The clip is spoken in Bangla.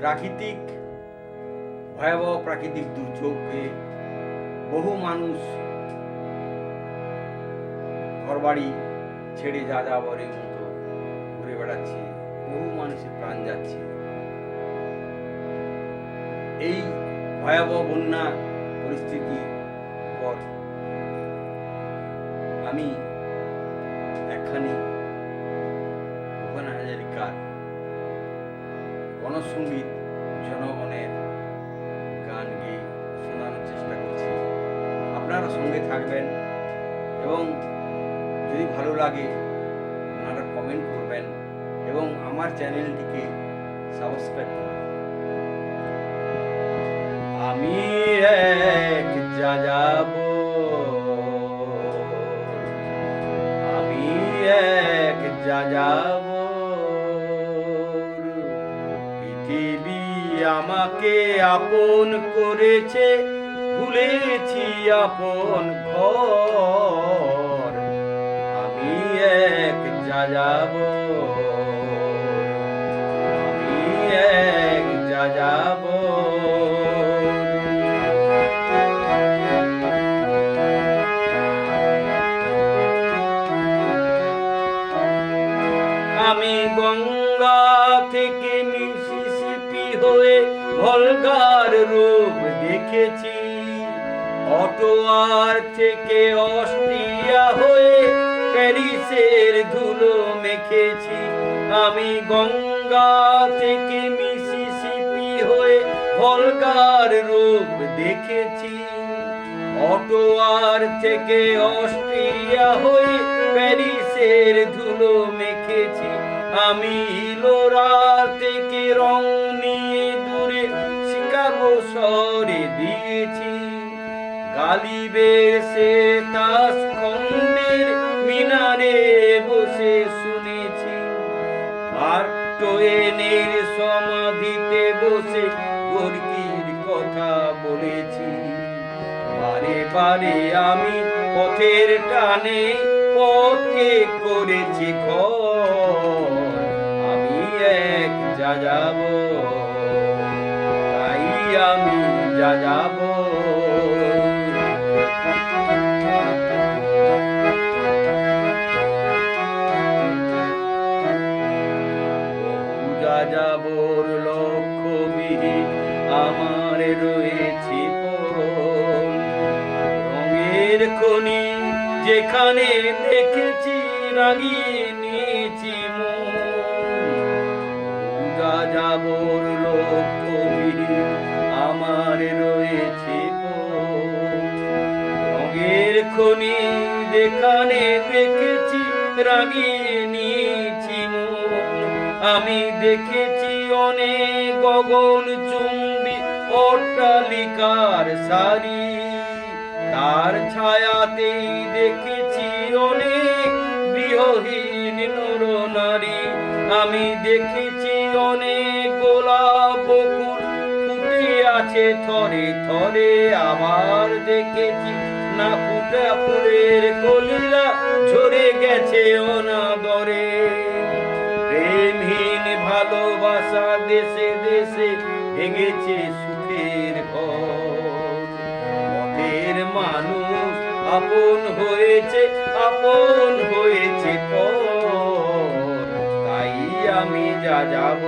প্রাকৃতিক ভয়াবহ প্রাকৃতিক দুর্যোগে বহু মানুষ ঘরবাড়ি ছেড়ে যা যাবরের মতো ঘুরে বেড়াচ্ছে, বহু মানুষের প্রাণ যাচ্ছে। এই ভয়াবহ বন্যা পরিস্থিতি পর আমি একখানি ভুবন হাজারিকার গণসঙ্গীত জনগণের গান গেয়ে শোনানোর চেষ্টা করছি। আপনারা সঙ্গে থাকবেন এবং যদি ভালো লাগে, আপনারা কমেন্ট করবেন এবং আমার চ্যানেলটিকে সাবস্ক্রাইব করবেন। আমি এক যা যাব আমি এক যা যাব আমাকে আপন করেছে, ভুলেছি আপন ঘর। আমি এক যা যাব আমি এক যা যাব আমি গঙ্গা থেকে মিসিসিপি হয়ে ভলগার রূপ দেখেছি। অটোয়ার থেকে অস্ট্রিয়া হয়ে প্যারিসের ধুলো মেখেছি। আমি গঙ্গা থেকে মিসিসিপি হয়ে ভলগার রূপ দেখেছি। অটোয়ার থেকে অস্ট্রিয়া হয়ে প্যারিসের ধুলো মেখেছি। আমি ইলোরা থেকে রং গালিবের সে তাস খন্ডের মিনারে বসে শুনেছি। আর টোয়েনের সমাধিতে বসে গোর্কির কথা বলেছি। বারে বারে আমি পথের টানে পথকে করেছি আমি এক যা যাব তাই আমি যা যাব পূজা যাবর লক্ষ্যবিহীন আমার রয়েছে রঙের খনি যেখানে দেখেছি রাগিয়ে নিয়েছি যাবর লক্ষ্যবিহীন আমার রয়েছে রঙের খনি যেখানে দেখেছি রাগিয়ে নিয়েছি আমি দেখেছি অনেক গগন চুম্বি অট্টালিকার সারি। তার ছায়াতেই দেখেছি অনেক গৃহহীন নর নারী। আমি দেখেছি অনেক গোলাপ বকুল ফুটে আছে থরে থরে। আবার দেখেছি না ফুটা ফুলের কলিরা ঝরে গেছে অনাদরে। প্রেমহীন ভালোবাসা দেশে দেশে ভেঙেছে সুখের পথের মানুষ আপন হয়েছে আপন হয়েছে তাই আমি যা যাব।